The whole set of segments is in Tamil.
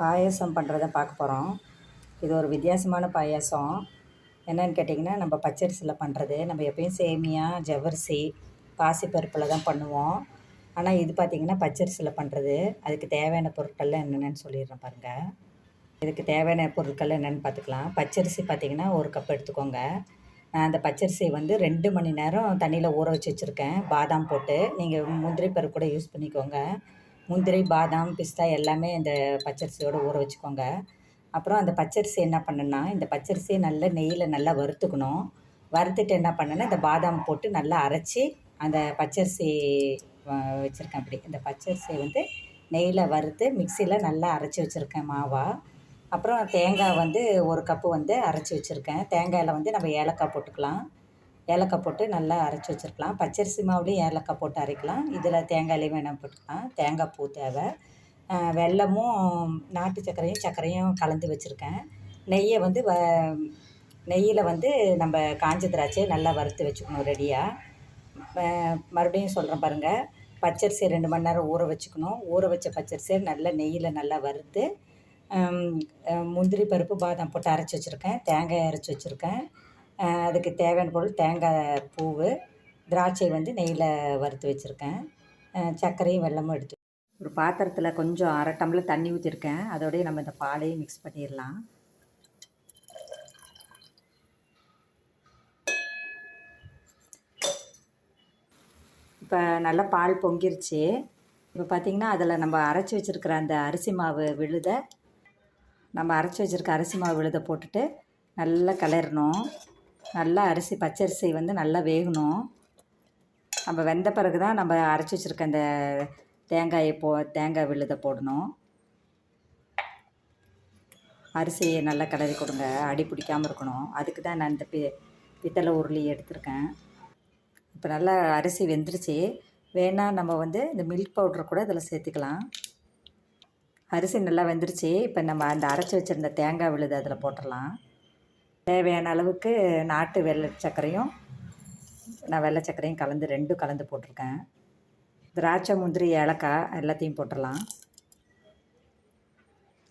பாயாசம் பண்ணுறத பார்க்க போகிறோம் இது ஒரு வித்தியாசமான பாயாசம். என்னன்னு கேட்டிங்கன்னா நம்ம பச்சரிசியில் பண்ணுறது நம்ம எப்பயும் சேமியா ஜவரிசி பாசிப்பருப்பில் தான் பண்ணுவோம். ஆனால் இது பார்த்திங்கன்னா பச்சரிசியில் பண்ணுறது அதுக்கு தேவையான பொருட்கள்லாம் என்னென்னு சொல்லிடுறேன் பாருங்கள் இதுக்கு தேவையான பொருட்கள் என்னென்னு பார்த்துக்கலாம் பச்சரிசி பார்த்திங்கன்னா ஒரு கப் எடுத்துக்கோங்க. நான் அந்த பச்சரிசி வந்து ரெண்டு மணி நேரம் தண்ணியில் ஊற வச்சு வச்சுருக்கேன். பாதாம் போட்டு. நீங்கள் முந்திரி பருப்பு கூட யூஸ் பண்ணிக்கோங்க. முந்திரி பாதாம் பிஸ்தா எல்லாமே இந்த பச்சரிசியோடு ஊற வச்சுக்கோங்க. அப்புறம் அந்த பச்சரிசி என்ன பண்ணுன்னா இந்த பச்சரிசியை நல்லா நெய்யில் நல்லா வறுத்துக்கணும். வறுத்துட்டு என்ன பண்ணுன்னா இந்த பாதாம் போட்டு நல்லா அரைச்சி அந்த பச்சரிசி வச்சுருக்கேன் அப்படி. இந்த பச்சரிசியை வந்து நெய்யில் வறுத்து மிக்சியில் நல்லா அரைச்சி வச்சுருக்கேன் மாவா. அப்புறம் தேங்காய் வந்து ஒரு கப்பு வந்து அரைச்சி வச்சுருக்கேன். தேங்காயில் வந்து நம்ம ஏலக்காய் போட்டுக்கலாம். ஏலக்காய் போட்டு நல்லா அரைச்சி வச்சுருக்கலாம். பச்சரிசி மாவுலேயும் ஏலக்காய் போட்டு அரைக்கலாம். இதில் தேங்காயிலையும் வேணால் போட்டுக்கலாம். தேங்காய் பூ தேவை. வெல்லமும் நாட்டு சர்க்கரையும் சர்க்கரையும் கலந்து வச்சுருக்கேன். நெய்யை வந்து வ நெய்யில் வந்து நம்ம காஞ்ச திராட்சையை நல்லா வறுத்து வச்சுக்கணும் ரெடியாக மறுபடியும் சொல்கிறேன் பாருங்கள் பச்சரிசியை ரெண்டு மணி நேரம் ஊற வச்சுக்கணும். ஊற வச்ச பச்சரிசியை நல்லா நெய்யில் நல்லா வறுத்து முந்திரி பருப்பு பாதாம் போட்டு அரைச்சி வச்சுருக்கேன். தேங்காய் அரைச்சி வச்சுருக்கேன். அதுக்கு தேவையான பொருள் தேங்காய் பூவு திராட்சை வந்து நெய்யில் வறுத்து வச்சுருக்கேன். சர்க்கரையும் வெல்லமும் எடுத்து ஒரு பாத்திரத்தில் கொஞ்சம் அரை டம்ளர் தண்ணி ஊற்றிருக்கேன் அதோடய நம்ம இந்த பாலையும் மிக்ஸ் பண்ணிடலாம். இப்போ நல்லா பால் பொங்கிருச்சு. இப்போ பார்த்திங்கன்னா அதில் நம்ம அரைச்சி வச்சுருக்கிற அந்த அரிசி மாவு விழுதை நம்ம அரைச்சி வச்சுருக்க அரிசி மாவு விழுதை போட்டுட்டு நல்லா கிளறணும் நல்லா அரிசி பச்சரிசி வந்து நல்லா வேகணும். நம்ம வெந்த பிறகு தான் நம்ம அரைச்சி வச்சுருக்க அந்த தேங்காயை போ தேங்காய் விழுதை போடணும். அரிசியை நல்லா கிளறி கொடுங்க. அடி பிடிக்காமல் இருக்கணும். அதுக்கு தான் நான் இந்த பி பித்தளை உருளி எடுத்திருக்கேன். இப்போ நல்லா அரிசி வெந்துருச்சு. வேணால் நம்ம வந்து இந்த மில்க் பவுடர் கூட இதில் சேர்த்துக்கலாம். அரிசி நல்லா வெந்துருச்சு. இப்போ நம்ம அந்த அரைச்சி வச்சுருந்த தேங்காய் விழுது அதில் போட்டுடலாம். தேவையான அளவுக்கு நாட்டு வெள்ளை சர்க்கரையும் நான் வெள்ளை சர்க்கரையும் கலந்து ரெண்டும் கலந்து போட்டிருக்கேன். திராட்சை முந்திரி ஏலக்காய் எல்லாத்தையும் போட்டுடலாம்.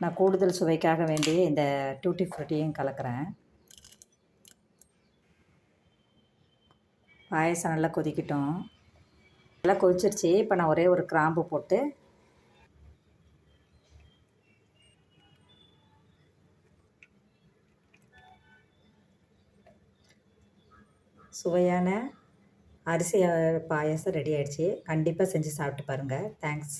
நான் கூடுதல் சுவைக்காக வேண்டி இந்த டூட்டி ஃப்ரூட்டியும் கலக்கிறேன். பாயசம் நல்லா கொதிக்கட்டும். நல்லா கொதிச்சிருச்சு. இப்போ நான் ஒரே ஒரு கிராம்பு போட்டு சுவையான அரிசி பாயாசம் ரெடி ஆகிடுச்சி கண்டிப்பாக செஞ்சு சாப்பிட்டு பாருங்கள் தேங்க்ஸ்